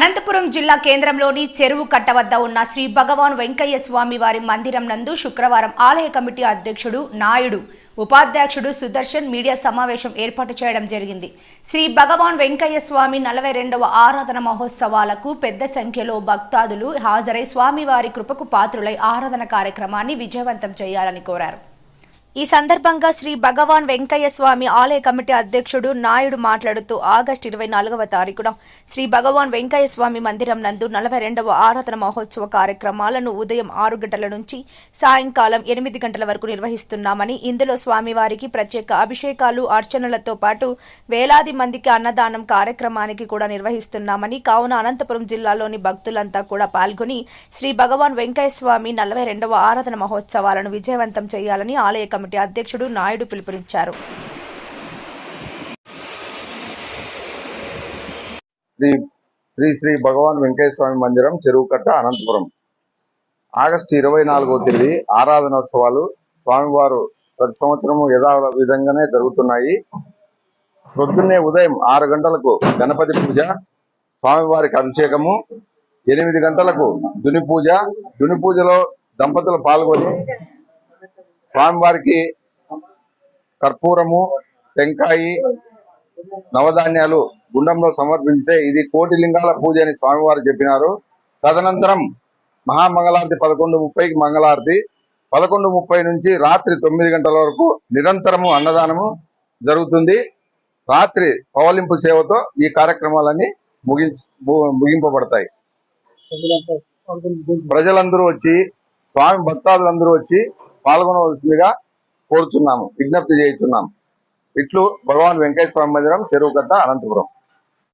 అనంతపురం జిల్లా కేంద్రంలోని చెరువు కట్ట వద్ద ఉన్న శ్రీ భగవాన్ వెంకయ్య స్వామి వారి మందిరం నందు శుక్రవారం ఆలయ కమిటీ అధ్యక్షుడు నాయుడు ఉపాధ్యక్షుడు సుదర్శన్ మీడియా సమావేశం ఏర్పాటు చేయడం జరిగింది. శ్రీ భగవాన్ వెంకయ్య స్వామి నలభై రెండవ ఆరాధన మహోత్సవాలకు పెద్ద సంఖ్యలో భక్తాదులు హాజరై స్వామివారి కృపకు పాత్రులై ఆరాధన కార్యక్రమాన్ని విజయవంతం చేయాలని కోరారు. ఈ సందర్భంగా శ్రీ భగవాన్ వెంకయ్య స్వామి ఆలయ కమిటీ అధ్యక్షుడు నాయుడు మాట్లాడుతూ ఆగస్టు ఇరవై నాలుగవ తారీఖున శ్రీ భగవాన్ వెంకయ్య స్వామి మందిరం నందు నలభై రెండవ ఆరాధన మహోత్సవ కార్యక్రమాలను ఉదయం ఆరు గంటల నుంచి సాయంకాలం ఎనిమిది గంటల వరకు నిర్వహిస్తున్నామని ఇందులో స్వామివారికి ప్రత్యేక అభిషేకాలు అర్చనలతో పాటు వేలాది మందికి అన్నదానం కార్యక్రమానికి కూడా నిర్వహిస్తున్నామని కావున అనంతపురం జిల్లాలోని భక్తులంతా కూడా పాల్గొని శ్రీ భగవాన్ వెంకయ్య స్వామి నలభై రెండవ ఆరాధన మహోత్సవాలను విజయవంతం చేయాలని ఆలయ కమిటీ అధ్యక్షుడు నాయుడు పిలుపునిచ్చారు. శ్రీ శ్రీ శ్రీ భగవాన్ వెంకటేశ్వర స్వామి మందిరం చెరువుకట్ట అనంతపురం. ఆగస్టు ఇరవై నాలుగో తేదీ ఆరాధనోత్సవాలు స్వామివారు ప్రతి సంవత్సరము యథావిధ విధంగానే జరుగుతున్నాయి. పొద్దున్నే ఉదయం ఆరు గంటలకు గణపతి పూజ స్వామివారికి అభిషేకము ఎనిమిది గంటలకు దుని పూజ దుని పూజలో దంపతులు పాల్గొని స్వామివారికి కర్పూరము టెంకాయి నవధాన్యాలు గుండంలో సమర్పిస్తే ఇది కోటి లింగాల పూజ అని స్వామివారు చెప్పినారు. తదనంతరం మహామంగళారతి పదకొండు ముప్పైకి మంగళారతి పదకొండు ముప్పై నుంచి రాత్రి తొమ్మిది గంటల వరకు నిరంతరము అన్నదానము జరుగుతుంది. రాత్రి పవలింపు సేవతో ఈ కార్యక్రమాలన్నీ ముగించి ముగింపబడతాయి. ప్రజలందరూ వచ్చి స్వామి భక్తాదులందరూ వచ్చి పాల్గొనవలసిందిగా కోరుతున్నాము విజ్ఞప్తి చేస్తున్నాము ఇట్లు భగవాన్ వెంకటేశ్వర మందిరం చెరువుకట్ట అనంతపురం.